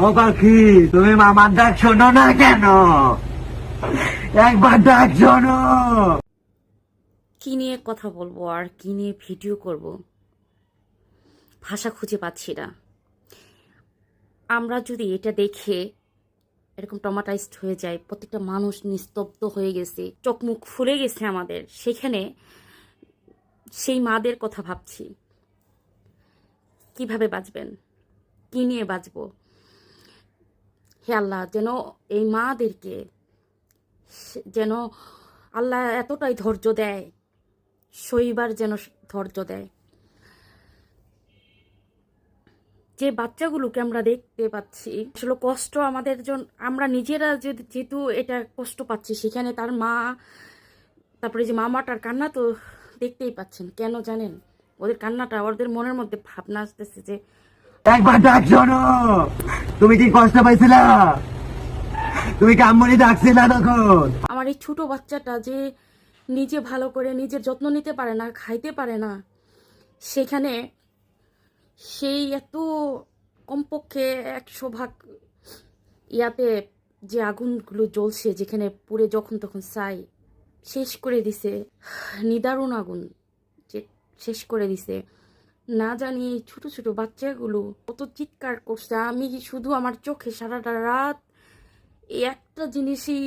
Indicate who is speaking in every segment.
Speaker 1: ও পাখি, তুমি মামার ডাক শোনো না কেন? একবার ডাক শোনো।
Speaker 2: কি নিয়ে কথা বলব আর কি নিয়ে ভিডিও করব? ভাষা খুঁজে পাচ্ছি না। আমরা যদি এটা দেখে এরকম টমাটাইজড হয়ে যায় প্রত্যেকটা মানুষ নিস্তব্ধ হয়ে গেছে, চোখ মুখ ফুলে গেছে আমাদের, সেখানে সেই মাদের কথা ভাবছি। কীভাবে বাঁচবেন? কি নিয়ে বাঁচবো? হে আল্লাহ, যেন এই মাদেরকে যেন আল্লাহ এতটাই ধৈর্য দেয়, শৈবার যেন ধৈর্য দেয়। যে বাচ্চাগুলোকে আমরা দেখতে পাচ্ছি, আসলে কষ্ট আমাদের জন্য আমরা নিজেরা যেহেতু এটা কষ্ট পাচ্ছি, সেখানে তার মা, তারপরে যে মামাটার কান্না তো দেখতেই পাচ্ছেন, কেন জানেন? ওদের কান্নাটা, ওদের মনের মধ্যে ভাবনা আসতেছে যে
Speaker 1: একবার ডাক শোনো। তুমি কি কষ্ট পাইছিলা? তুমি কামড়ি ডাকছিলা তখন।
Speaker 2: আমার এই ছোট বাচ্চাটা যে নিজে ভালো করে, নিজের যত্ন নিতে পারে না, খাইতে পারে না, সেখানে সেই এত কমপক্ষে একশো ভাগ ইয়াতে যে আগুনগুলো জ্বলছে, যেখানে পুড়ে যখন তখন চাই শেষ করে দিছে, নিদারুণ আগুন যে শেষ করে দিছে। না জানি ছোট ছোট বাচ্চাগুলো কত চিৎকার করছে। আমি শুধু আমার চোখে সারাটা রাত একটা জিনিসই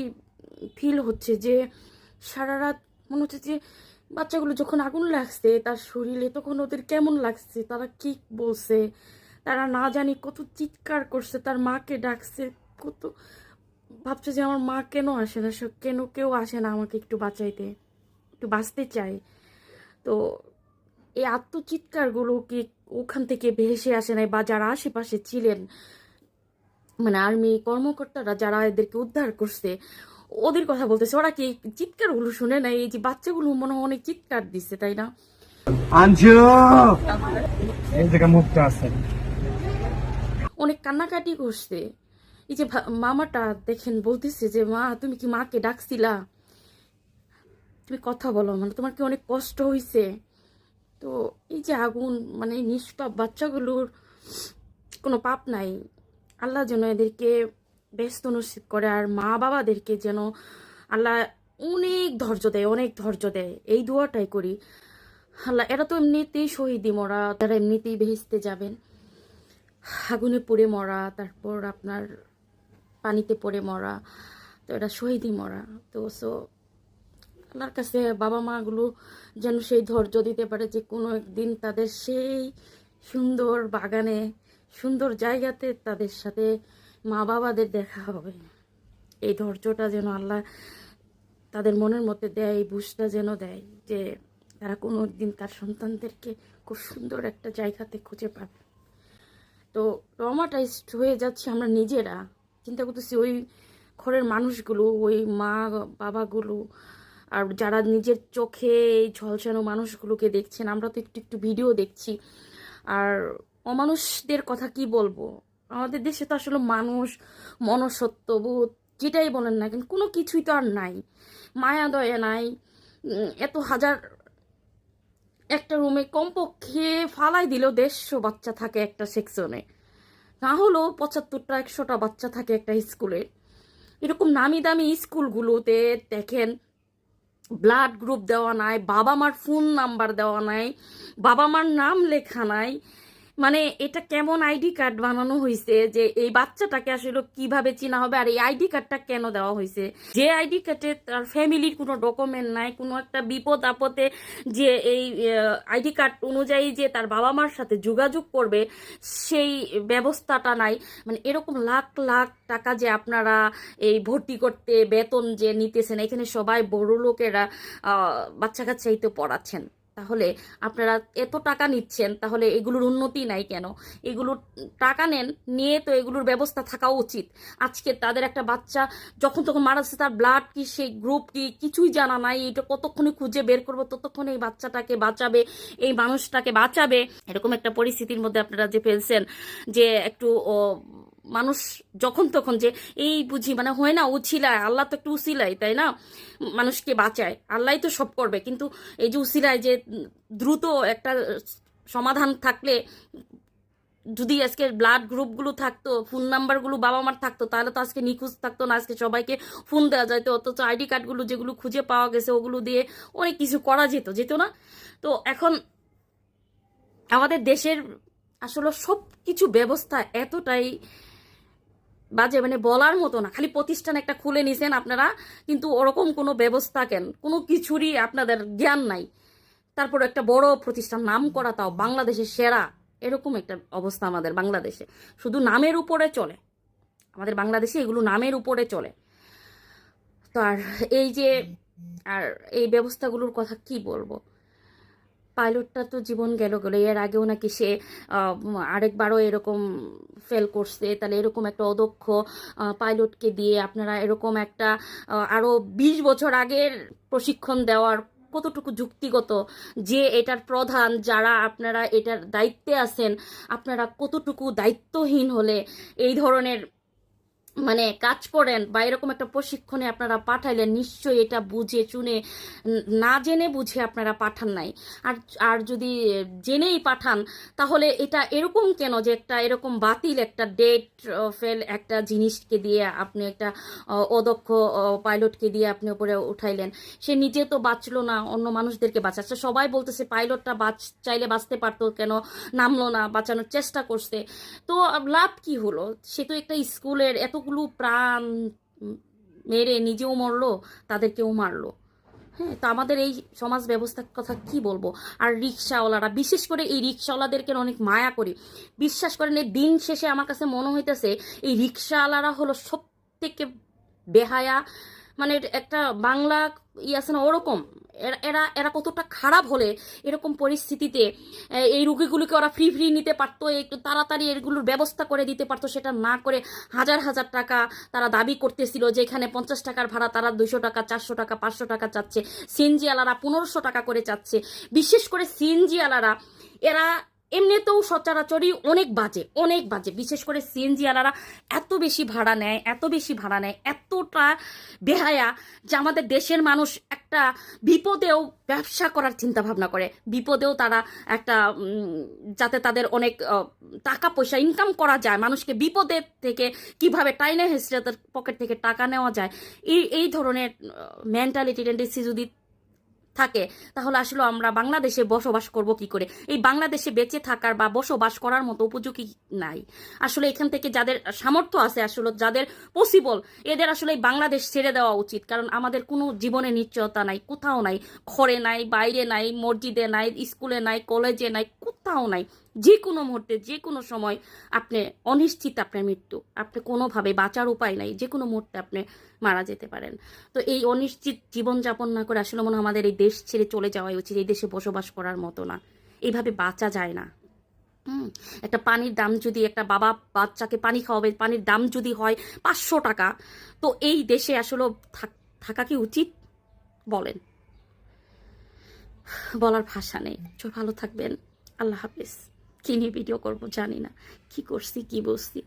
Speaker 2: ফিল হচ্ছে যে সারা রাত মনে হচ্ছে যে বাচ্চাগুলো যখন আগুন লাগছে, তার শরীরে তখন ওদের কেমন লাগছে, তারা কি বলছে, তারা না জানি কত চিৎকার করছে, তার মাকে ডাকছে, কত ভাবছে যে আমার মা কেন আসে না কেন কেউ আসে না আমাকে একটু বাঁচাইতে, একটু বাঁচতে চায়। তো এই আত্মচিৎকারগুলো কি ওখান থেকে ভেসে আসে নাই বা যারা আশেপাশে ছিলেন মানে আর্মি কর্মকর্তারা যারা এদেরকে উদ্ধার করছে ওদের কথা বলতেছে। ওরা কি চিৎকারগুলো শুনে না এই যে বাচ্চাগুলো মনে হয় অনেক চিৎকার দিচ্ছে তাই না?
Speaker 1: আনছু
Speaker 3: এই জায়গা মুক্ত আছে।
Speaker 2: অনেক কান্নাকাটি করছে। এই যে মামাটা দেখেন বলতেছে যে মা তুমি কি মাকে ডাকছিলা? তুমি কথা বলো মানে তোমার কি অনেক কষ্ট হয়েছে তো এই যে আগুন মানে নিষ্পাপ বাচ্চাগুলোর কোনো পাপ নাই। আল্লাহ যেন এদেরকে ব্যস্ত নসিব করে আর মা বাবাদেরকে যেন আল্লাহ অনেক ধৈর্য দেয়, অনেক ধৈর্য দেয়। এই দোয়াটাই করি। আল্লাহ, এরা তো এমনিতেই শহীদি মরা, তারা এমনিতেই ভেস্তে যাবেন। আগুনে পুড়ে মরা, তারপর আপনার পানিতে পড়ে মরা, তো এটা শহীদই মরা। তো সো আল্লাহর কাছে বাবা মাগুলো যেন সেই ধৈর্য দিতে পারে যে কোনো একদিন তাদের সেই সুন্দর বাগানে, সুন্দর জায়গাতে তাদের সাথে মা বাবাদের দেখা হবে। এই ধৈর্যটা যেন আল্লাহ তাদের মনের মধ্যে দেয়, এই বুঝটা যেন দেয় যে তারা কোনো দিন তার সন্তানদেরকে খুব সুন্দর একটা জায়গাতে খুঁজে পাবে। তো ট্রমাটাইজড হয়ে যাচ্ছি আমরা নিজেরা। চিন্তা করতেছি ওই ঘরের মানুষগুলো, ওই মা বাবাগুলো আর যারা নিজের চোখে এই ঝলসানো মানুষগুলোকে দেখছেন, আমরা তো একটু একটু ভিডিও দেখছি। আর অমানুষদের কথা কি বলব? আমাদের দেশে তো আসলে মানুষ মনসত্ত্ববোধ যেটাই বলেন না কিন্তু কোনো কিছুই তো আর নাই। মায়া দয়া নাই। এত হাজার, একটা রুমে কমপক্ষে ফালাই দিলেও দেড়শো বাচ্চা থাকে একটা সেকশনে না হলেও পঁচাত্তরটা, একশোটা বাচ্চা থাকে একটা স্কুলে এরকম নামি দামি স্কুলগুলোতে দেখেন ব্লাড গ্রুপ দেওয়া নাই বাবা মার ফোন নাম্বার দেওয়া নাই বাবা মার নাম লেখা নাই মানে এটা কেমন আইডি কার্ড বানানো হয়েছে যে এই বাচ্চাটাকে আসলে কীভাবে চিনা হবে আর এই আইডি কার্ডটা কেন দেওয়া হয়েছে যে আইডি কার্ডে তার ফ্যামিলির কোনো ডকুমেন্ট নাই, কোনো একটা বিপদ আপদে যে এই আইডি কার্ড অনুযায়ী যে তার বাবা মার সাথে যোগাযোগ করবে, সেই ব্যবস্থাটা নাই। মানে এরকম লাখ লাখ টাকা যে আপনারা এই ভর্তি করতে বেতন যে নিতেছেন, এখানে সবাই বড় লোকেরা বাচ্চা কাচ্চাই তো পড়াচ্ছেন। তাহলে আপনারা এত টাকা নিচ্ছেন, তাহলে এগুলোর উন্নতি নাই কেন? এগুলোর টাকা নেন, নিয়ে তো এগুলোর ব্যবস্থা থাকা উচিত। আজকে তাদের একটা বাচ্চা যখন তখন মারা তার ব্লাড কি সেই গ্রুপ কি, কিছুই জানা নাই। এটা কতক্ষণে খুঁজে বের করব, ততক্ষণ এই বাচ্চাটাকে বাঁচাবে, এই মানুষটাকে বাঁচাবে? এরকম একটা পরিস্থিতির মধ্যে আপনারা যে ফেলছেন, যে একটু মানুষ যখন তখন যে, এই বুঝি মানে হয় না উছিলায় আল্লাহ তো একটু উছিলাই তাই না? মানুষকে বাঁচায়। আল্লাহ তো সব করবে। কিন্তু এই যে উছিলায় যে, দ্রুত একটা সমাধান থাকলে, যদি আজকে ব্লাড গ্রুপগুলো থাকতো ফোন নাম্বারগুলো বাবা মার থাকতো, তাহলে তো আজকে নিখোঁজ থাকতো না, আজকে সবাইকে ফোন দেওয়া যাইতো। অথচ আইডি কার্ডগুলো যেগুলো খুঁজে পাওয়া গেছে, ওগুলো দিয়ে অনেক কিছু করা যেত যেত না? তো এখন আমাদের দেশের আসলে সব কিছু ব্যবস্থা এতটাই বাজে মানে বলার মতো না। খালি প্রতিষ্ঠান একটা খুলে নিছেন আপনারা, কিন্তু ওরকম কোনো ব্যবস্থা কেন? কোনো কিছুরই আপনাদের জ্ঞান নাই। তারপর একটা বড় প্রতিষ্ঠান, নাম করা তাও বাংলাদেশের সেরা। এরকম একটা অবস্থা আমাদের বাংলাদেশে। শুধু নামের উপরে চলে। আমাদের বাংলাদেশে এগুলো নামের উপরে চলে। তো আর এই যে, আর এই ব্যবস্থাগুলোর কথা কি বলব? পাইলটটা তো জীবন গেল গেল। এর আগেও নাকি সে আরেকবারও এরকম ফেল করছে। তাহলে এরকম একটা অদক্ষ পাইলটকে দিয়ে আপনারা এরকম একটা আরও আরও বিশ বছর আগের প্রশিক্ষণ দেওয়ার কতটুকু যুক্তিগত যে এটার প্রধান, যারা আপনারা এটার দায়িত্বে আছেন, আপনারা কতটুকু দায়িত্বহীন হলে এই ধরনের মানে কাজ করেন বা এরকম একটা প্রশিক্ষণে আপনারা পাঠাইলেন নিশ্চয়ই এটা বুঝে চুনে না জেনে বুঝে আপনারা পাঠান নাই। আর আর যদি জেনেই পাঠান, তাহলে এটা এরকম কেন যে একটা এরকম বাতিল একটা ডেট ফেল একটা জিনিসকে দিয়ে আপনি একটা অদক্ষ পাইলটকে দিয়ে আপনি উপরে উঠাইলেন। সে নিজে তো বাঁচলো না, অন্য মানুষদেরকে বাঁচাচ্ছে। সবাই বলতেছে পাইলটটা বাঁচ, চাইলে বাঁচতে পারতো কেন, নামলো না, বাঁচানোর চেষ্টা করছে। তো লাভ কি হলো? সে তো একটা স্কুলের এতগুলো প্রাণ মেরে নিজেও মরলো, তাদেরকেও মারলো। হ্যাঁ তো আমাদের এই সমাজ ব্যবস্থার কথা কি বলব? আর রিক্সাওয়ালারা, বিশেষ করে এই রিক্সাওয়ালাদেরকে অনেক মায়া করি। বিশ্বাস করেন, এই দিন শেষে আমার কাছে মনে হইতেছে, এই রিক্সাওয়ালারা হলো সব থেকে বেহায়া মানে একটা বাংলা ই আছে না, ওরকম। এরা এরা কতটা খারাপ হলে এরকম পরিস্থিতিতে এই রুগীগুলোকে ওরা ফ্রি ফ্রি নিতে পারতো, একটু তাড়াতাড়ি এগুলোর ব্যবস্থা করে দিতে পারতো, সেটা না করে হাজার হাজার টাকা তারা দাবি করতেছিল যে এখানে পঞ্চাশ টাকার ভাড়া তারা দুশো টাকা, চারশো টাকা, পাঁচশো টাকা চাচ্ছে। সিএনজি আলারা পনেরোশো টাকা করে চাচ্ছে। বিশেষ করে সিএনজি আলারা, এরা এমনিতেও সচরাচরই অনেক বাজে অনেক বাজে। বিশেষ করে সিএনজি আলারা এত বেশি ভাড়া নেয়, এত বেশি ভাড়া নেয়, এতটা বেহায়া যে আমাদের দেশের মানুষ একটা বিপদেও ব্যবসা করার চিন্তা ভাবনা করে। বিপদেও তারা একটা যাতে তাদের অনেক টাকা পয়সা ইনকাম করা যায়। মানুষকে বিপদের থেকে কীভাবে টাইনে হেসড়ে তাদের পকেট থেকে টাকা নেওয়া যায়? এই এই ধরনের মেন্টালিটি টেন্ডেন্সি যদি থাকে, তাহলে আসলে আমরা বাংলাদেশে বসবাস করব কি করে? এই বাংলাদেশে বেঁচে থাকার বা বসবাস করার মতো উপযোগী নাই। আসলে এখান থেকে যাদের সামর্থ্য আছে, আসলে যাদের পসিবল এদের আসলে বাংলাদেশ ছেড়ে দেওয়া উচিত। কারণ আমাদের কোনো জীবনে নিশ্চয়তা নাই, কোথাও নাই। ঘরে নাই, বাইরে নাই, মসজিদে নাই, স্কুলে নাই, কলেজে নাই, কোথাও নাই। যে কোনো মুহূর্তে যে কোনো সময় আপনি অনিশ্চিত আপনার মৃত্যু। আপনি কোনোভাবে বাঁচার উপায় নাই যে কোনো মুহূর্তে আপনি মারা যেতে পারেন। তো এই অনিশ্চিত জীবনযাপন না করে আসলে মনে আমাদের এই দেশ ছেড়ে চলে যাওয়াই উচিত, এই দেশে বসবাস করার মতো না। এইভাবে বাঁচা যায় না। হুম, একটা পানির দাম যদি একটা বাবা বাচ্চাকে পানি খাওয়াবে, পানির দাম যদি হয় পাঁচশো টাকা, তো এই দেশে আসলে থাক- কি উচিত? বলেন। বলার ভাষা নেই। ভালো থাকবেন। আল্লাহ হাফিজ। কি নিয়ে ভিডিও করব জানি না। কি করছি কি বসছি?